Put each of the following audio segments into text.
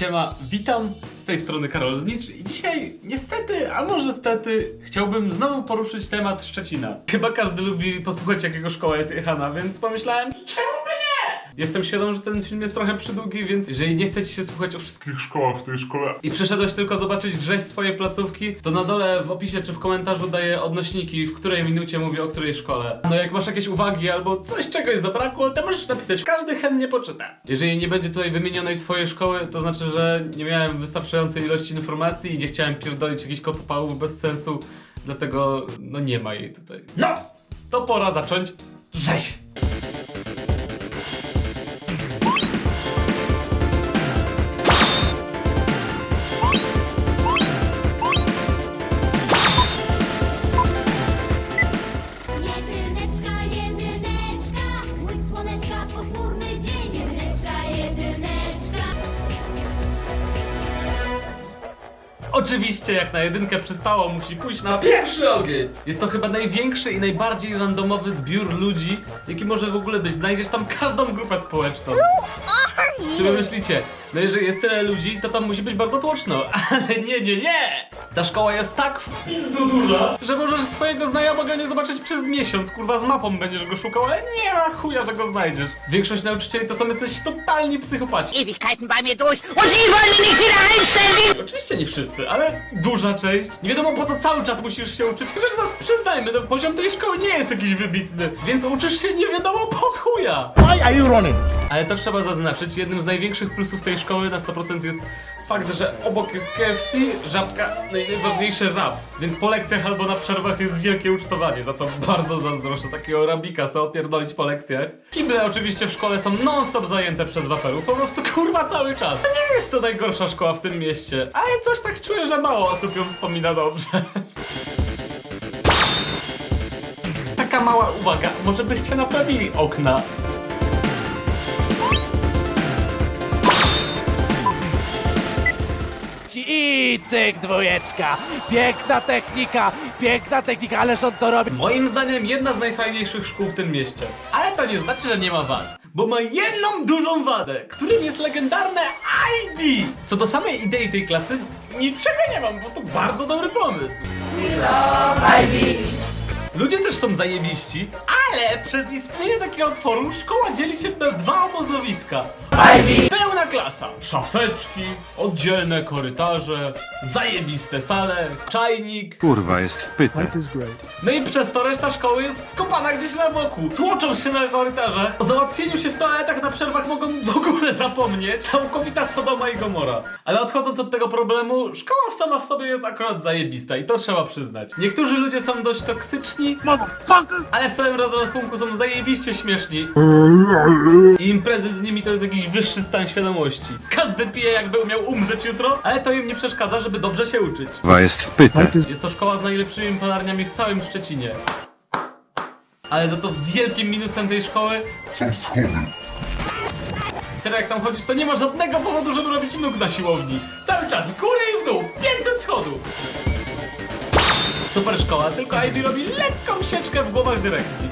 Siema, witam z tej strony Karol Znicz i dzisiaj niestety, a może stety, chciałbym znowu poruszyć temat Szczecina. Chyba każdy lubi posłuchać jakiego szkoła jest jechana, więc pomyślałem, czemu by? Jestem świadom, że ten film jest trochę przydługi, więc jeżeli nie chcecie się słuchać o wszystkich szkołach w tej szkole. i przyszedłeś tylko zobaczyć rzeź swojej placówki, to na dole w opisie czy w komentarzu daję odnośniki, w której minucie mówię o której szkole. No jak masz jakieś uwagi albo coś czegoś zabrakło, to możesz napisać. Każdy chętnie poczyta. Jeżeli nie będzie tutaj wymienionej twojej szkoły, to znaczy, że nie miałem wystarczającej ilości informacji i nie chciałem pierdolić jakichś kocopałów bez sensu, dlatego no nie ma jej tutaj. No! To pora zacząć rzeź! Oczywiście, jak na jedynkę przystało, musi pójść na pierwszy ogień! Jest to chyba największy i najbardziej randomowy zbiór ludzi, jaki może w ogóle być. Znajdziesz tam każdą grupę społeczną. Czy wy myślicie, no jeżeli jest tyle ludzi, to tam musi być bardzo tłoczno, ale nie, nie, nie! Ta szkoła jest tak w pizdu duża, że możesz swojego znajomego nie zobaczyć przez miesiąc, kurwa z mapą będziesz go szukał, ale nie ma chuja, że go znajdziesz. Większość nauczycieli to są jacyś totalni psychopaci. Ewigkeiten bei mir durch und Sie wollen nicht wieder wszyscy, ale duża część. Nie wiadomo po co cały czas musisz się uczyć, chociaż no przyznajmy, no, poziom tej szkoły nie jest jakiś wybitny, więc uczysz się nie wiadomo po chuja. Why are you running? Ale to trzeba zaznaczyć, jednym z największych plusów tej szkoły na 100% jest fakt, że obok jest KFC, żabka, najważniejszy rap. Więc po lekcjach albo na przerwach jest wielkie ucztowanie, za co bardzo zazdroszczę takiego rabika, co opierdolić po lekcjach. Kible oczywiście w szkole są non-stop zajęte przez waperów, po prostu kurwa cały czas. Nie jest to najgorsza szkoła w tym mieście, ale coś tak czuję, że mało osób ją wspomina dobrze. Taka mała uwaga, może byście naprawili okna. I cyk dwójeczka. Piękna technika, piękna technika, ależ on to robi. Moim zdaniem jedna z najfajniejszych szkół w tym mieście. Ale to nie znaczy, że nie ma wad. Bo ma jedną dużą wadę, którym jest legendarne IB. Co do samej idei tej klasy, niczego nie mam, bo to bardzo dobry pomysł. Ludzie też są zajebiści, ale przez istnienie takiego otworu szkoła dzieli się na dwa obozowiska. Pełna klasa. Szafeczki, oddzielne korytarze, zajebiste sale, czajnik, Kurwa, jest wpyte. no i przez to reszta szkoły jest skopana gdzieś na boku. Tłoczą się na korytarzach. O załatwieniu się w toaletach na przerwach mogą w ogóle zapomnieć. Całkowita Sodoma i Gomora. Ale odchodząc od tego problemu, szkoła sama w sobie jest akurat zajebista i to trzeba przyznać. Niektórzy ludzie są dość toksyczni, ale w całym rozrachunku są zajebiście śmieszni. I imprezy z nimi to jest jakiś wyższy stan świadomości. Każdy pije jakby miał umrzeć jutro, ale to im nie przeszkadza, żeby dobrze się uczyć. Kurwa, jest wpyte. Jest to szkoła z najlepszymi palarniami w całym Szczecinie. Ale za to wielkim minusem tej szkoły Są schody. Teraz jak tam chodzisz, to nie ma żadnego powodu, żeby robić nóg na siłowni. Cały czas w górę i w dół, 500 schodów. Super szkoła, tylko Ivy robi lekką sieczkę w głowach dyrekcji.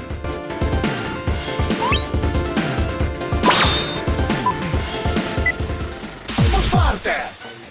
Po czwarte,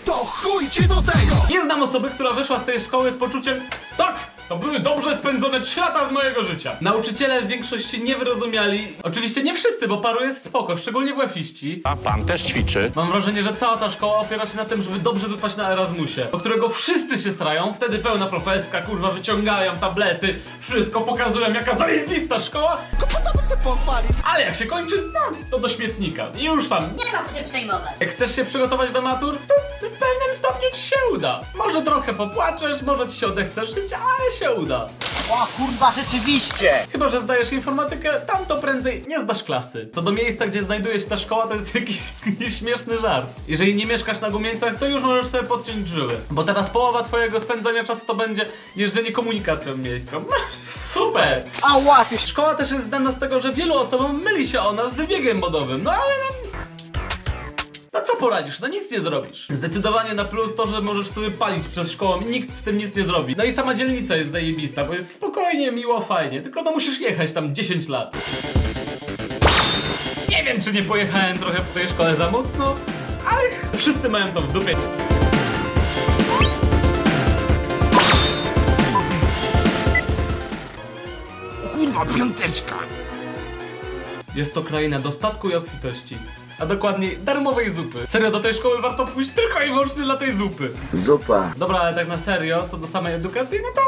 to chuj ci do tego! Nie znam osoby, która wyszła z tej szkoły z poczuciem Tak! To były dobrze spędzone 3 lata z mojego życia. Nauczyciele w większości nie wyrozumiali. Oczywiście nie wszyscy, bo paru jest spoko, szczególnie WF-iści. A pan też ćwiczy. Mam wrażenie, że cała ta szkoła opiera się na tym, żeby dobrze wypaść na Erasmusie, o którego wszyscy się starają, wtedy pełna profeska, kurwa, wyciągają tablety, wszystko pokazują, jaka zajebista szkoła, Kto by się pochwalić? ale jak się kończy, no, to do śmietnika. I już tam. Nie ma co się przejmować. Jak chcesz się przygotować do matur, to w pewnym stopniu ci się uda. Może trochę popłaczesz, może ci się odechce żyć, ale się uda. O kurwa, rzeczywiście! Chyba, że zdajesz informatykę, tam to prędzej nie zdasz klasy. Co do miejsca, gdzie znajduje się ta szkoła, to jest jakiś, jakiś śmieszny żart. Jeżeli nie mieszkasz na Gumieńcach, to już możesz sobie podciąć żyły. Bo teraz połowa twojego spędzania czasu to będzie jeżdżenie komunikacją miejską. Super! A łapiesz! Szkoła też jest znana z tego, że wielu osobom myli się ona z wybiegiem modowym. No ale. No co poradzisz? No nic nie zrobisz. Zdecydowanie na plus to, że możesz sobie palić przez szkołę i nikt z tym nic nie zrobi. No i sama dzielnica jest zajebista, bo jest spokojnie, miło, fajnie. Tylko no musisz jechać tam 10 lat. Nie wiem, czy nie pojechałem trochę po tej szkole za mocno, ale wszyscy mają to w dupie. Kurwa, piąteczka! Jest to kraina dostatku i obfitości. A dokładniej darmowej zupy. Serio, do tej szkoły warto pójść tylko i wyłącznie dla tej zupy. Zupa. Dobra, ale tak na serio, co do samej edukacji, no to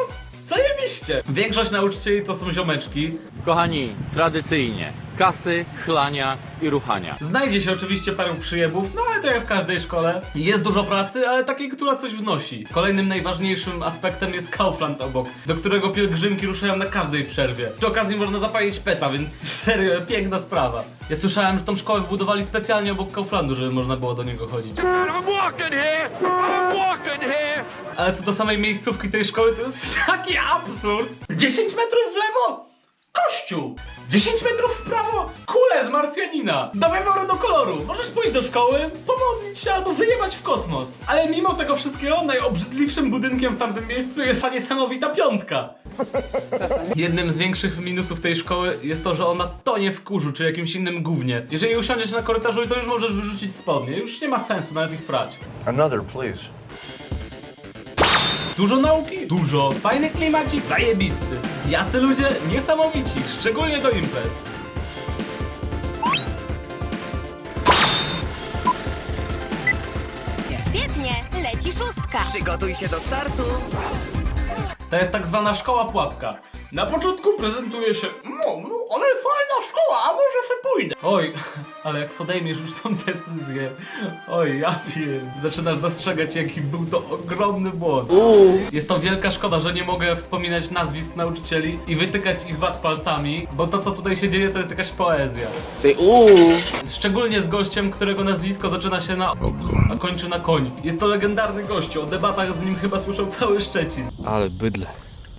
zajebiście. Większość nauczycieli to są ziomeczki. Kochani, tradycyjnie kasy, chlania i ruchania. Znajdzie się oczywiście parę przyjebów, no ale to jak w każdej szkole. Jest dużo pracy, ale takiej, która coś wnosi. Kolejnym najważniejszym aspektem jest Kaufland obok, do którego pielgrzymki ruszają na każdej przerwie. Przy okazji można zapalić peta, więc serio, piękna sprawa. Ja słyszałem, że tą szkołę wbudowali specjalnie obok Kauflandu, żeby można było do niego chodzić. Ale co do samej miejscówki tej szkoły, to jest taki absurd. 10 metrów w lewo! Kościół! 10 metrów w prawo! Kule z Marsjanina! Do wyboru do koloru! Możesz pójść do szkoły, pomodlić się albo wyjebać w kosmos. Ale mimo tego wszystkiego, najobrzydliwszym budynkiem w tamtym miejscu jest ta niesamowita piątka. Jednym z większych minusów tej szkoły jest to, że ona tonie w kurzu czy jakimś innym gównie. Jeżeli usiądziesz na korytarzu, to już możesz wyrzucić spodnie. Już nie ma sensu nawet ich prać. Another, please. Dużo nauki? Dużo. Fajny klimacik? Zajebisty. Jacy ludzie? Niesamowici, szczególnie do imprez. Świetnie, leci szóstka. Przygotuj się do startu. To jest tak zwana szkoła pułapka. Na początku prezentuje się, no, no, ale fajna szkoła, a może se pójdę. Oj, ale jak podejmiesz już tą decyzję, oj, ja pier... Zaczynasz dostrzegać, jaki był to ogromny błąd. Jest to wielka szkoda, że nie mogę wspominać nazwisk nauczycieli i wytykać ich wad palcami, bo to, co tutaj się dzieje, to jest jakaś poezja. Say uuu. Szczególnie z gościem, którego nazwisko zaczyna się na a kończy na koń. Jest to legendarny gościu, o debatach z nim chyba słyszał cały Szczecin. Ale bydle.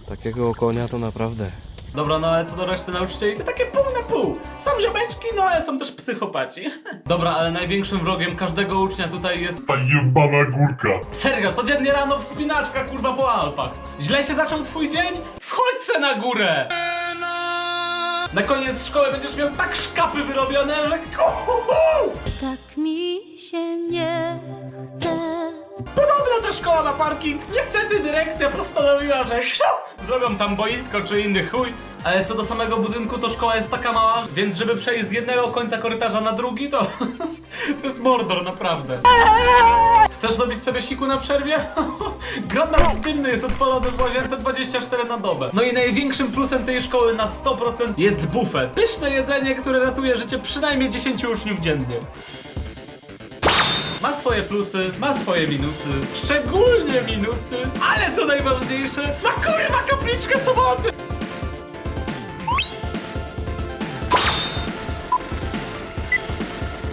Takiego konia to naprawdę. Dobra, no ale co do reszty nauczycieli, to takie pół na pół. Są ziomeczki, no ale są też psychopaci. Dobra, ale największym wrogiem każdego ucznia tutaj jest... Ta jebana górka. Serio, codziennie rano wspinaczka, kurwa, po Alpach. Źle się zaczął twój dzień? Wchodź se na górę! Na koniec szkoły będziesz miał tak szkapy wyrobione, że... Tak mi się nie chce. Podobna ta szkoła na parking. Niestety dyrekcja postanowiła, że zrobią tam boisko czy inny chuj. Ale co do samego budynku, to szkoła jest taka mała, więc żeby przejść z jednego końca korytarza na drugi, to to jest mordor, naprawdę. Chcesz zrobić sobie siku na przerwie? Granat dymny jest odpalony w łazience 24 na dobę. No i największym plusem tej szkoły na 100% jest bufet. Pyszne jedzenie, które ratuje życie przynajmniej 10 uczniów dziennie. Ma swoje plusy, ma swoje minusy, szczególnie minusy, ale co najważniejsze, ma kurwa kapliczkę soboty!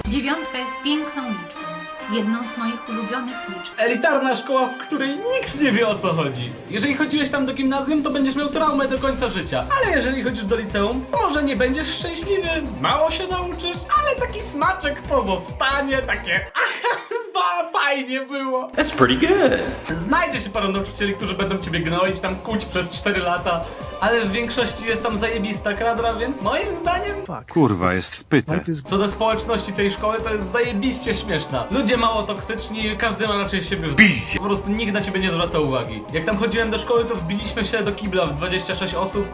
Dziewiątka jest piękną. Jedną z moich ulubionych liczb. Elitarna szkoła, w której nikt nie wie o co chodzi. Jeżeli chodziłeś tam do gimnazjum, to będziesz miał traumę do końca życia. Ale jeżeli chodzisz do liceum, to może nie będziesz szczęśliwy, mało się nauczysz, ale taki smaczek pozostanie, takie Ba, fajnie było. That's pretty good. Znajdzie się paru nauczycieli, którzy będą ciebie gnoić, tam kuć przez 4 lata, ale w większości jest tam zajebista kadra, więc moim zdaniem Kurwa, jest wpyte. co do społeczności tej szkoły, to jest zajebiście śmieszna. Ludzie mało toksyczni, każdy ma raczej siebie w Po prostu nikt na ciebie nie zwraca uwagi. Jak tam chodziłem do szkoły, to wbiliśmy się do kibla w 26 osób.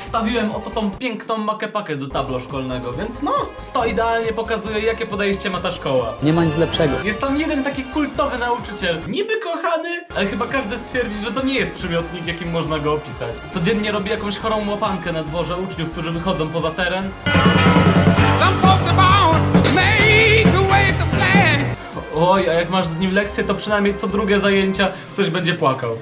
Wstawiłem oto tą piękną makepakę do tablo szkolnego, więc no, to idealnie pokazuje, jakie podejście ma ta szkoła. Nie ma nic lepszego. Jest tam jeden taki kultowy nauczyciel. Niby kochany, ale chyba każdy stwierdzi, że to nie jest przymiotnik, jakim można go opisać. Codziennie robi jakąś chorą łapankę na dworze uczniów, którzy wychodzą poza teren. Oj, a jak masz z nim lekcję, to przynajmniej co drugie zajęcia ktoś będzie płakał.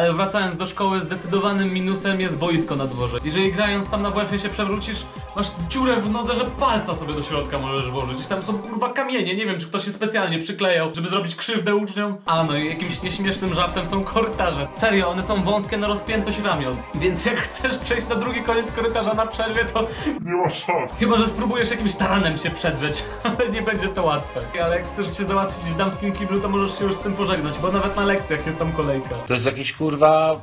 Ale wracając do szkoły, zdecydowanym minusem jest boisko na dworze. Jeżeli grając tam na WF się przewrócisz, masz dziurę w nodze, że palca sobie do środka możesz włożyć. Tam są kurwa kamienie, nie wiem czy ktoś się specjalnie przyklejał, żeby zrobić krzywdę uczniom. A no i jakimś nieśmiesznym żartem są korytarze. Serio, one są wąskie na rozpiętość ramion. Więc jak chcesz przejść na drugi koniec korytarza na przerwie, to Nie ma szans. Chyba, że spróbujesz jakimś taranem się przedrzeć, ale nie będzie to łatwe. Ale jak chcesz się załatwić w damskim kiblu, to możesz się już z tym pożegnać, bo nawet na lekcjach jest tam kolejka. To jest jakieś kurwa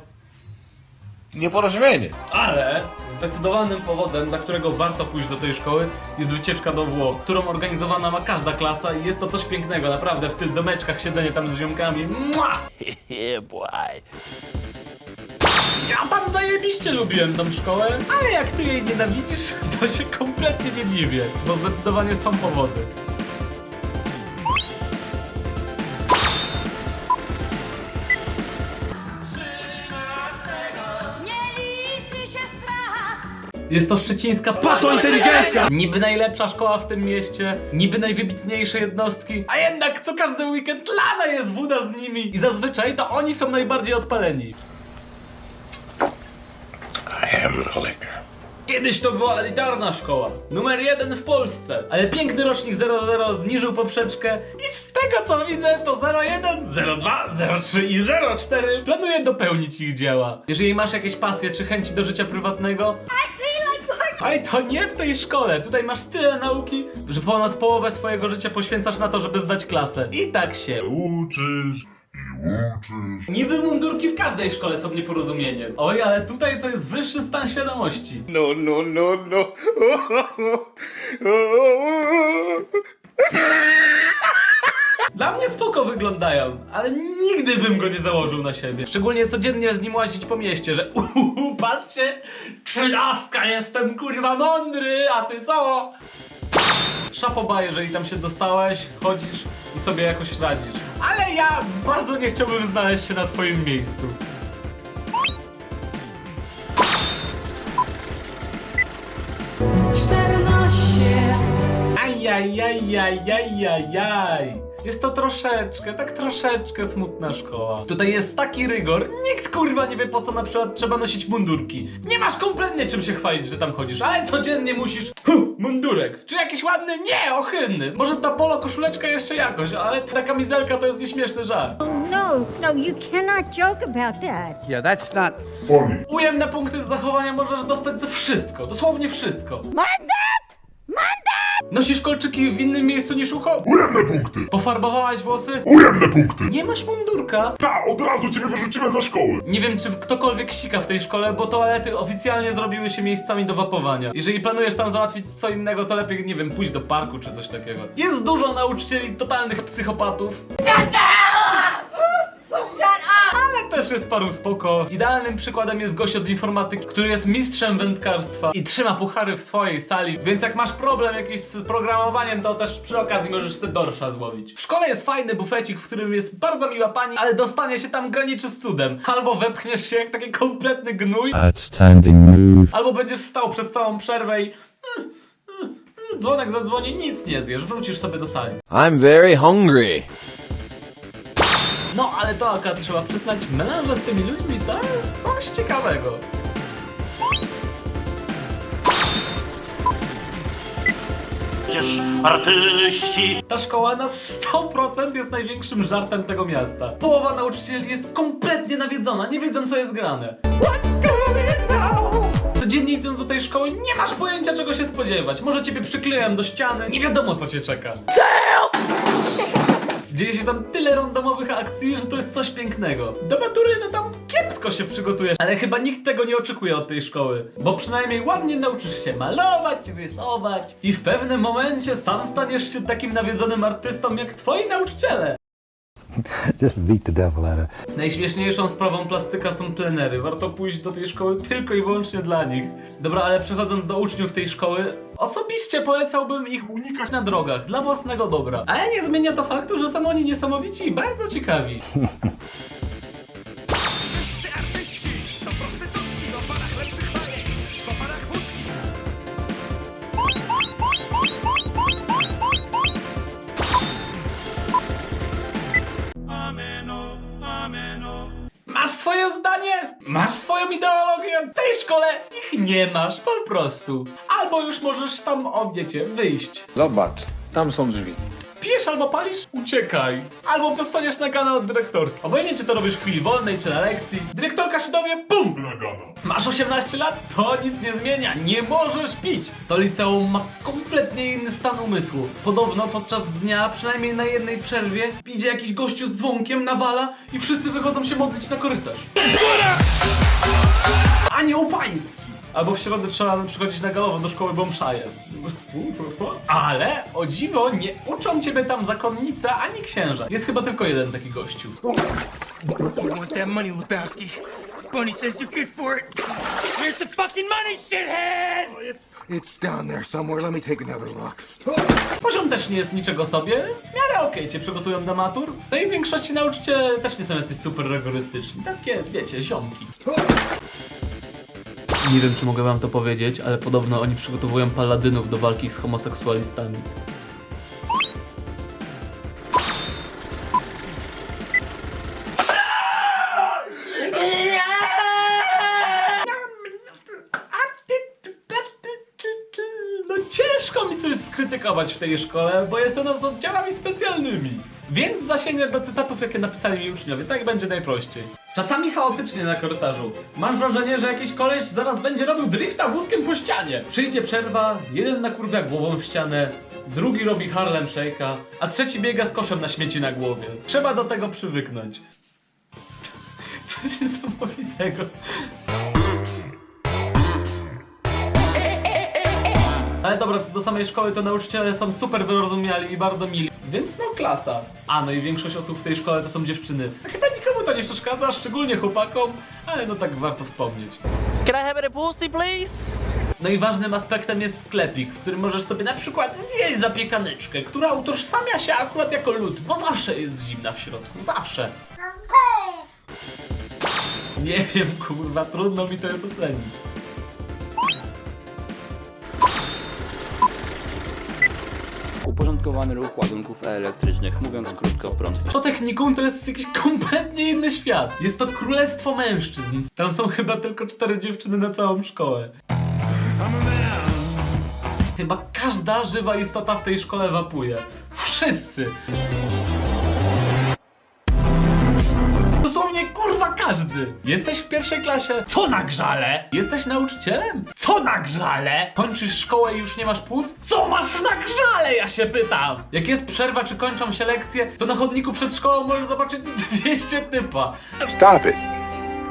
nieporozumienie. Ale Zdecydowanym powodem, dla którego warto pójść do tej szkoły jest wycieczka do Włoch, którą organizowana ma każda klasa i jest to coś pięknego, naprawdę w tych domeczkach siedzenie tam z ziomkami. Mua! Ja tam zajebiście lubiłem tą szkołę, ale jak ty jej nienawidzisz, to się kompletnie nie dziwię, bo zdecydowanie są powody. Jest to szczecińska Pato inteligencja! Niby najlepsza szkoła w tym mieście, niby najwybitniejsze jednostki, a jednak co każdy weekend lana jest woda z nimi i zazwyczaj to oni są najbardziej odpaleni. I am the liquor. Kiedyś to była elitarna szkoła, numer jeden w Polsce, ale piękny rocznik 00 zniżył poprzeczkę i z tego co widzę to 01, 02, 03 i 04 planuje dopełnić ich dzieła. Jeżeli masz jakieś pasje czy chęci do życia prywatnego, Aj, to nie w tej szkole. Tutaj masz tyle nauki, że ponad połowę swojego życia poświęcasz na to, żeby zdać klasę. I tak się. Uczysz i uczysz. Niby mundurki w każdej szkole są nieporozumieniem. Oj, ale tutaj to jest wyższy stan świadomości. No, no, no, no. Dla mnie spoko wyglądają, ale nigdy bym go nie założył na siebie. Szczególnie codziennie z nim łazić po mieście, że uhu, patrzcie, trzynastka, jestem kurwa mądry, a ty co? Szapoba, jeżeli tam się dostałeś, chodzisz i sobie jakoś radzisz. Ale ja bardzo nie chciałbym znaleźć się na twoim miejscu. Ajajajajajajaj. Jest to troszeczkę, tak troszeczkę smutna szkoła. Tutaj jest taki rygor, nikt kurwa nie wie po co na przykład trzeba nosić mundurki. Nie masz kompletnie czym się chwalić, że tam chodzisz, ale codziennie musisz huh, mundurek. Czy jakiś ładny? Nie, ohydny. Może ta polo koszuleczka jeszcze jakoś, ale ta kamizelka to jest nieśmieszny żart. No, no, you cannot joke about that. Yeah, that's not... Funny. Ujemne punkty z zachowania możesz dostać za wszystko, dosłownie wszystko. Mandat! Mandat! Nosisz kolczyki w innym miejscu niż ucho? Ujemne punkty. Pofarbowałaś włosy? Ujemne punkty. Nie masz mundurka? Ta, od razu ciebie wyrzucimy za szkoły. Nie wiem, czy ktokolwiek sika w tej szkole, bo toalety oficjalnie zrobiły się miejscami do wapowania. Jeżeli planujesz tam załatwić co innego, to lepiej, nie wiem, pójść do parku czy coś takiego. Jest dużo nauczycieli totalnych psychopatów. Ale też jest paru spoko. Idealnym przykładem jest gość od informatyki, który jest mistrzem wędkarstwa i trzyma puchary w swojej sali, więc jak masz problem jakiś z programowaniem, to też przy okazji możesz sobie dorsza złowić. W szkole jest fajny bufecik, w którym jest bardzo miła pani, ale dostanie się tam graniczy z cudem. Albo wepchniesz się jak taki kompletny gnój, Outstanding move. albo będziesz stał przez całą przerwę i... mm, mm, mm, Dzwonek zadzwoni, nic nie zjesz, wrócisz sobie do sali. I'm very hungry. To akurat trzeba przyznać, melanże z tymi ludźmi to jest coś ciekawego. Przecież artyści. Ta szkoła na 100% jest największym żartem tego miasta. Połowa nauczycieli jest kompletnie nawiedzona, nie wiedzą co jest grane. Codziennie idąc do tej szkoły nie masz pojęcia czego się spodziewać. Może ciebie przykleją do ściany, nie wiadomo co cię czeka. Dzieje się tam tyle randomowych akcji, że to jest coś pięknego. Do matury no tam kiepsko się przygotujesz, ale chyba nikt tego nie oczekuje od tej szkoły. Bo przynajmniej ładnie nauczysz się malować, rysować i w pewnym momencie sam staniesz się takim nawiedzonym artystą jak twoi nauczyciele. Just beat the devil out of Najśmieszniejszą sprawą plastyka są plenery. Warto pójść do tej szkoły tylko i wyłącznie dla nich. Dobra, ale przechodząc do uczniów tej szkoły, osobiście polecałbym ich unikać na drogach dla własnego dobra. Ale nie zmienia to faktu, że są oni niesamowici i bardzo ciekawi. Masz swoje zdanie? Masz swoją ideologię? W tej szkole ich nie masz, po prostu. Albo już możesz tam, o wiecie, wyjść. Zobacz, tam są drzwi. Pijesz albo palisz? Uciekaj. Albo dostaniesz nagana od dyrektorki. Obojętnie czy to robisz w chwili wolnej, czy na lekcji. Dyrektorka się dowie, BUM! Nagana. Masz 18 lat? To nic nie zmienia. Nie możesz pić. To liceum ma kompletnie inny stan umysłu. Podobno podczas dnia, przynajmniej na jednej przerwie, idzie jakiś gościu z dzwonkiem, nawala i wszyscy wychodzą się modlić na korytarz. Anioł pański. Albo w środę trzeba przychodzić na galowo do szkoły, bo msza jest. Ale, o dziwo, nie uczą ciebie tam zakonnica ani księża. Jest chyba tylko jeden taki gościu. You want that money, Lebowski? Bunny says you're good for it. Here's the fucking money, shithead! It's down there somewhere. Let me take another look. Poziom też nie jest niczego sobie, w miarę okej cię przygotują do matur. No i w większości nauczyciele też nie są jacyś super rygorystyczni. Takie, wiecie, ziomki. Nie wiem, czy mogę wam to powiedzieć, ale podobno oni przygotowują paladynów do walki z homoseksualistami. No ciężko mi coś skrytykować w tej szkole, bo jest ona z oddziałami specjalnymi. Więc zasięgnę do cytatów, jakie napisali mi uczniowie. Tak będzie najprościej. Czasami chaotycznie na korytarzu. Masz wrażenie, że jakiś koleś zaraz będzie robił drifta wózkiem po ścianie. Przyjdzie przerwa, jeden nakurwia głową w ścianę, drugi robi Harlem Shake'a, a trzeci biega z koszem na śmieci na głowie. Trzeba do tego przywyknąć. Coś niesamowitego. Ale dobra, co do samej szkoły, to nauczyciele są super wyrozumiali i bardzo mili. Więc no klasa. A no i większość osób w tej szkole to są dziewczyny. Chyba to nie przeszkadza, szczególnie chłopakom, ale no tak warto wspomnieć. Can I have a pussy, please? No i ważnym aspektem jest sklepik, w którym możesz sobie na przykład zjeść zapiekaneczkę, która utożsamia się akurat jako lód, bo zawsze jest zimna w środku, zawsze. Nie wiem, kurwa, trudno mi to jest ocenić. Uporządkowany ruch ładunków elektrycznych, mówiąc krótko, prąd To technikum to jest jakiś kompletnie inny świat. Jest to królestwo mężczyzn. Tam są chyba tylko cztery dziewczyny na całą szkołę. Chyba każda żywa istota w tej szkole wapuje. Wszyscy! Dosłownie kurwa każdy! Jesteś w pierwszej klasie? Co na grzale? Jesteś nauczycielem? Co na grzale? Kończysz szkołę i już nie masz płuc? Co masz na grzale? Ja się pytam! Jak jest przerwa czy kończą się lekcje, to na chodniku przed szkołą możesz zobaczyć z 200 typa. Stop it.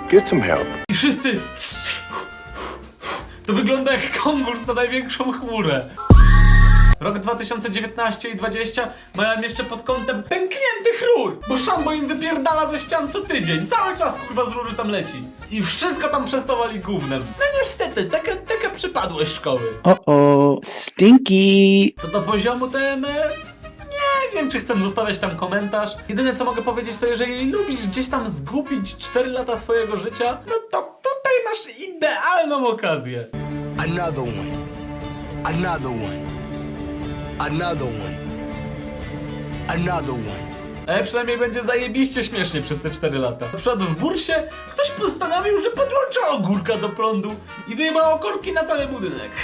Get some help. I wszyscy... To wygląda jak konkurs na największą chmurę. Rok 2019 i 20 mają jeszcze pod kątem pękniętych rur, bo szambo im wypierdala ze ścian co tydzień. Cały czas kurwa z rury tam leci. I wszystko tam przestawali gównem. No niestety, taka, taka przypadłość szkoły. Uh-oh. Stinky. Co do poziomu TM, nie wiem, czy chcę zostawiać tam komentarz. Jedyne co mogę powiedzieć, to jeżeli lubisz gdzieś tam zgubić 4 lata swojego życia, no to tutaj masz idealną okazję. Another one. Another one. Another one. Another one. Ale przynajmniej będzie zajebiście śmiesznie przez te 4 lata. Na przykład w bursie ktoś postanowił, że podłącza ogórka do prądu i wyjebał korki na cały budynek.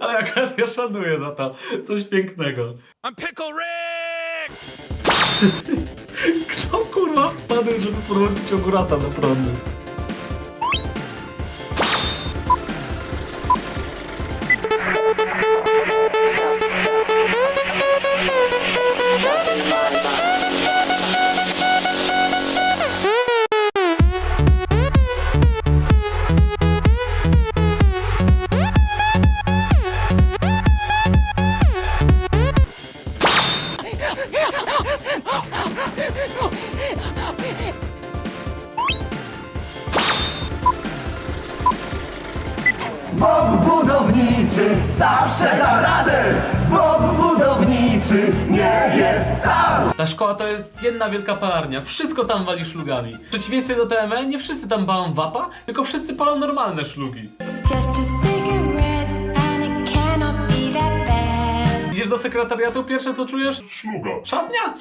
Ale akurat ja szanuję za to. Coś pięknego. I'm Pickle Rick! Kto kurwa wpadł, żeby podłączyć ogórasa do prądu? Jedna wielka palarnia. Wszystko tam wali szlugami. W przeciwieństwie do TME, nie wszyscy tam palą wapa, tylko wszyscy palą normalne szlugi. Idziesz do sekretariatu, pierwsze co czujesz? Szluga. Szatnia?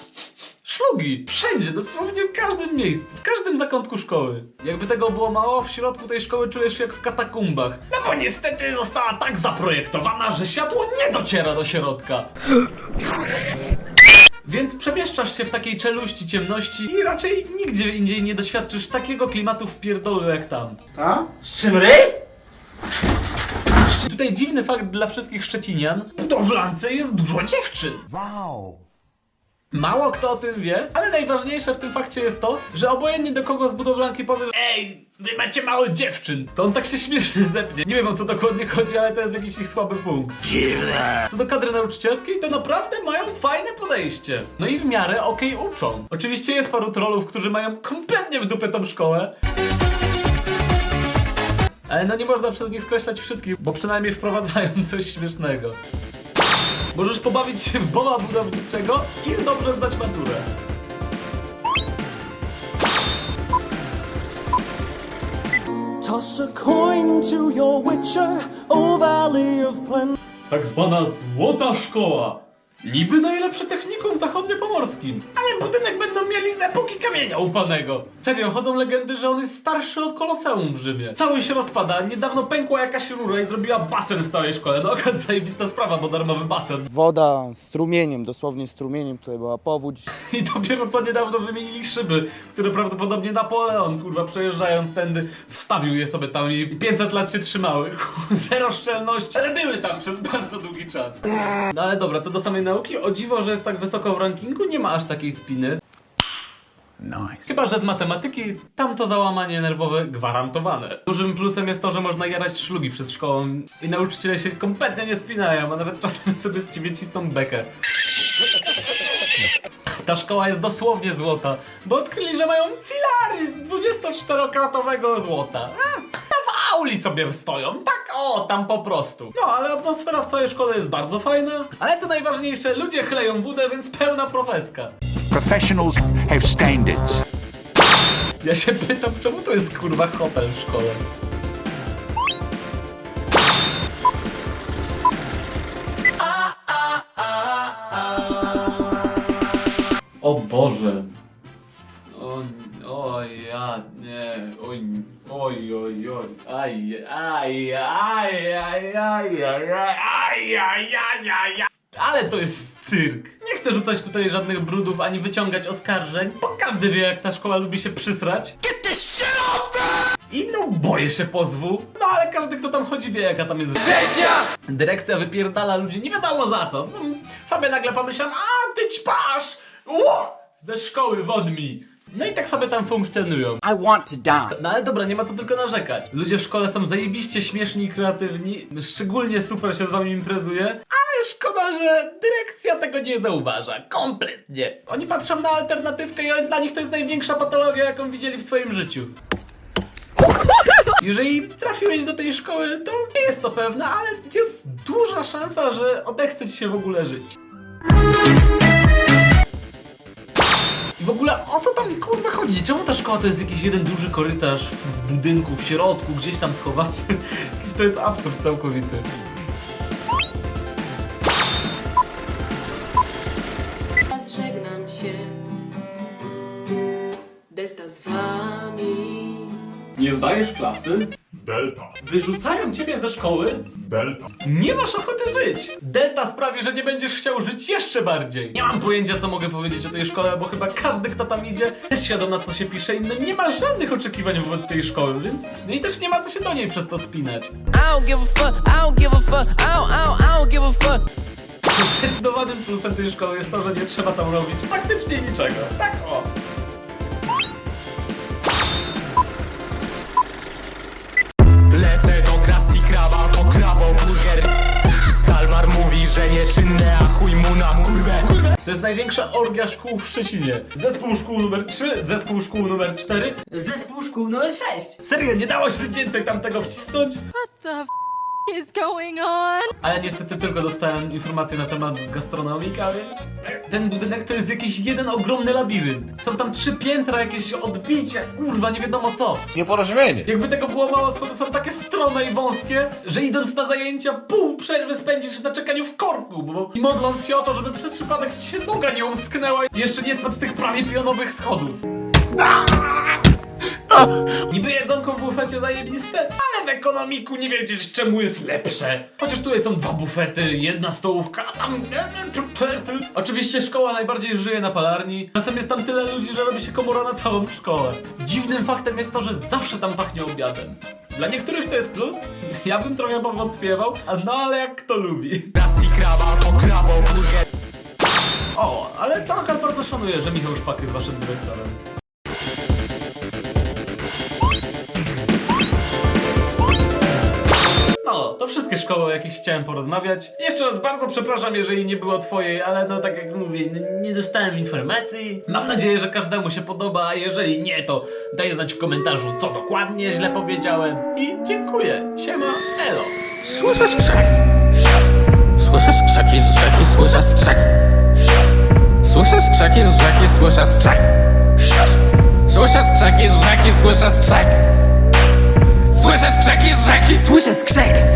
Szlugi! Wszędzie, dosłownie w każdym miejscu, w każdym zakątku szkoły. Jakby tego było mało, w środku tej szkoły czujesz się jak w katakumbach. No bo niestety została tak zaprojektowana, że światło nie dociera do środka. Więc przemieszczasz się w takiej czeluści ciemności i raczej nigdzie indziej nie doświadczysz takiego klimatu w pierdolu jak tam. A? Z czym ryj? Tutaj dziwny fakt dla wszystkich Szczecinian. W budowlance jest dużo dziewczyn. Wow! Mało kto o tym wie, ale najważniejsze w tym fakcie jest to, że obojętnie do kogo z budowlanki powiem Ej, wy macie mało dziewczyn, to on tak się śmiesznie zepnie. Nie wiem o co dokładnie chodzi, ale to jest jakiś ich słaby punkt. Co do kadry nauczycielskiej, to naprawdę mają fajne podejście. No i w miarę okej uczą. Oczywiście jest paru trollów, którzy mają kompletnie w dupę tą szkołę. Ale no nie można przez nich skreślać wszystkich, bo przynajmniej wprowadzają coś śmiesznego. Możesz pobawić się w bola budowniczego i dobrze zdać maturę. Toss a coin to your witcher, O Valley of Plenty. Tak zwana złota szkoła. Niby najlepsze technikum zachodniopomorskim, ale budynek będą mieli z epoki kamienia upanego. Serio, chodzą legendy, że on jest starszy od Koloseum w Rzymie. Cały się rozpada, niedawno pękła jakaś rura i zrobiła basen w całej szkole. No okej, zajebista sprawa, bo darmowy basen. Woda strumieniem, dosłownie strumieniem, tutaj była powódź. I dopiero co niedawno wymienili szyby, które prawdopodobnie Napoleon, kurwa, przejeżdżając tędy, wstawił je sobie tam i 500 lat się trzymały. Zero szczelności, ale były tam przez bardzo długi czas. No ale dobra, co do samej nauki, o dziwo, że jest tak wysoko w rankingu, nie ma aż takiej spiny. Chyba, że z matematyki tam to załamanie nerwowe gwarantowane. Dużym plusem jest to, że można jarać szlugi przed szkołą i nauczyciele się kompletnie nie spinają, a nawet czasem sobie z ciebie cisną bekę. Ta szkoła jest dosłownie złota, bo odkryli, że mają filary z 24-karatowego złota. A, w auli sobie stoją, tak o, tam po prostu. No, ale atmosfera w całej szkole jest bardzo fajna, ale co najważniejsze, ludzie chleją wódę, więc pełna profeska. Professionals have standards. Ja się pytam, czemu to jest kurwa hotel w szkole? Oj, oj, oj, aj, aj, aj, aj, aj, aj, aj, aj, aj, aj. Ale to jest cyrk. Nie chcę rzucać tutaj żadnych brudów ani wyciągać oskarżeń, bo każdy wie jak ta szkoła lubi się przysrać. I no boję się pozwu. No ale każdy kto tam chodzi wie jaka tam jest rzeźnia! Dyrekcja wypierdala ludzi nie wiadomo za co. Mm, Sobie nagle pomyślałem, a ty ćpasz! Ło! Ze szkoły won mi. No i tak sobie tam funkcjonują. I want to die. No ale dobra, nie ma co tylko narzekać. Ludzie w szkole są zajebiście śmieszni i kreatywni. Szczególnie super się z wami imprezuje. Ale szkoda, że dyrekcja tego nie zauważa. Kompletnie. Oni patrzą na alternatywkę i dla nich to jest największa patologia, jaką widzieli w swoim życiu. Jeżeli trafiłeś do tej szkoły, to nie jest to pewne, ale jest duża szansa, że odechce ci się w ogóle żyć. I w ogóle o co tam kurwa chodzi? Czemu ta szkoła to jest jakiś jeden duży korytarz w budynku, w środku, gdzieś tam schowany? Jakiś to jest absurd całkowity. Żegnam się. Delta z wami. Nie zdajesz klasy? Delta. Wyrzucają ciebie ze szkoły? Delta. Nie masz ochoty żyć. Delta sprawi, że nie będziesz chciał żyć jeszcze bardziej. Nie mam pojęcia, co mogę powiedzieć o tej szkole, bo chyba każdy, kto tam idzie, jest świadom, na co się pisze i no nie ma żadnych oczekiwań wobec tej szkoły, więc no i też nie ma co się do niej przez to spinać. I don't give a fuck. I don't give a fuck. I don't, I don't, I don't give a fuck. Zdecydowanym plusem tej szkoły jest to, że nie trzeba tam robić praktycznie niczego. Tak o. że nieczynne, a chuj mu na kurwę. To jest największa orgia szkół w Szczecinie. Zespół szkół numer 3, zespół szkół numer 4. Zespół szkół numer 6. Serio, nie dało się więcej tam tego wcisnąć? Is going on? Ale niestety tylko dostałem informacje na temat gastronomika, więc... Ten budynek to jest jakiś jeden ogromny labirynt. Są tam trzy piętra, jakieś odbicia, kurwa, nie wiadomo co. Nieporozumienie. Jakby tego było mało, schody są takie strome i wąskie, że idąc na zajęcia, pół przerwy spędzisz na czekaniu w korku, bo... I modląc się o to, żeby przez przypadek ci się noga nie umsknęła i jeszcze nie spadł z tych prawie pionowych schodów. Niby jedzonko w bufecie zajebiste, ale w ekonomiku nie wiedzieć czemu jest lepsze. Chociaż tutaj są dwa bufety, jedna stołówka, a tam... Oczywiście szkoła najbardziej żyje na palarni. Czasem jest tam tyle ludzi, że robi się komora na całą szkołę. Dziwnym faktem jest to, że zawsze tam pachnie obiadem. Dla niektórych to jest plus, ja bym trochę powątpiewał, a no ale jak kto lubi. O, ale to akurat bardzo szanuję, że Michał Szpak jest waszym dyrektorem. To wszystkie szkoły, o jakich chciałem porozmawiać. Jeszcze raz bardzo przepraszam, jeżeli nie było twojej, ale no tak jak mówię, nie dostałem informacji. Mam nadzieję, że każdemu się podoba, a jeżeli nie, to daj znać w komentarzu, co dokładnie źle powiedziałem. I dziękuję. Siema, elo. Słyszę skrzek Słyszę skrzeki z rzeki, słyszę skrzek Słyszę skrzeki z rzeki, słyszę skrzek Słyszę skrzeki z rzeki, słyszę skrzek Słyszę skrzeki z rzeki, słyszę skrzek